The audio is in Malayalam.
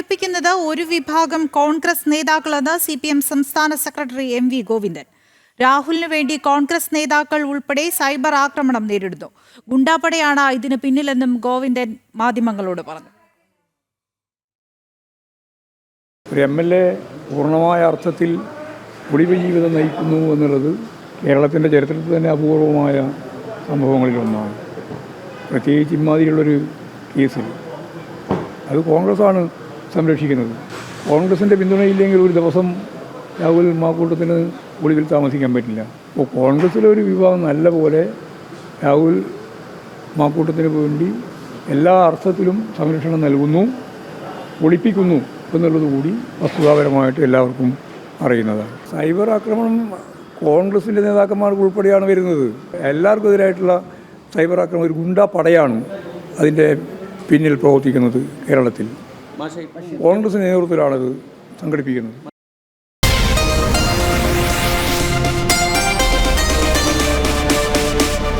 ഒളിപ്പിക്കുന്നത് ഒരു വിഭാഗം കോൺഗ്രസ് നേതാക്കളെന്ന് സി പി എം സംസ്ഥാന സെക്രട്ടറി എം വി ഗോവിന്ദൻ. രാഹുലിന് വേണ്ടി കോൺഗ്രസ് നേതാക്കൾ ഉൾപ്പെടെ സൈബർ ആക്രമണം നേരിടുന്നു. ഗുണ്ടാപ്പടയാണ് ഇതിന് പിന്നിലെന്നും ഗോവിന്ദൻ മാധ്യമങ്ങളോട് പറഞ്ഞു. ഒരു എം എൽ എ പൂർണമായ അർത്ഥത്തിൽ ഒളിവ് ജീവിതം നയിക്കുന്നു എന്നുള്ളത് കേരളത്തിന്റെ ചരിത്രത്തിൽ തന്നെ അപൂർവമായ സംഭവങ്ങളിലൊന്നാണ് പ്രത്യേകിച്ച് ഇമാതിരിയുള്ളൊരു കേസിൽ. അത് കോൺഗ്രസ്സാണ് സംരക്ഷിക്കുന്നത്. കോൺഗ്രസിന്റെ പിന്തുണയില്ലെങ്കിൽ ഒരു ദിവസം രാഹുൽ മാക്കൂട്ടത്തിന് ഒളിവിൽ താമസിക്കാൻ പറ്റില്ല. അപ്പോൾ കോൺഗ്രസ്സിലെ ഒരു വിഭാഗം നല്ല പോലെ രാഹുൽ മാക്കൂട്ടത്തിന് വേണ്ടി എല്ലാ അർത്ഥത്തിലും സംരക്ഷണം നൽകുന്നു ഒളിപ്പിക്കുന്നു എന്നുള്ളത് കൂടി വസ്തുതാപരമായിട്ട് എല്ലാവർക്കും അറിയുന്നതാണ്. സൈബർ ആക്രമണം കോൺഗ്രസിന്റെ നേതാക്കന്മാർക്ക് ഉൾപ്പെടെയാണ് വരുന്നത്. എല്ലാവർക്കും എതിരായിട്ടുള്ള സൈബർ ആക്രമണം ഒരു ഗുണ്ടാ പടയാണ് അതിന്റെ പിന്നിൽ പ്രവർത്തിക്കുന്നത് കേരളത്തിൽ. കോൺഗ്രസ് നേതൃത്വത്തിലാണത് സംഘടിപ്പിക്കുന്നത്.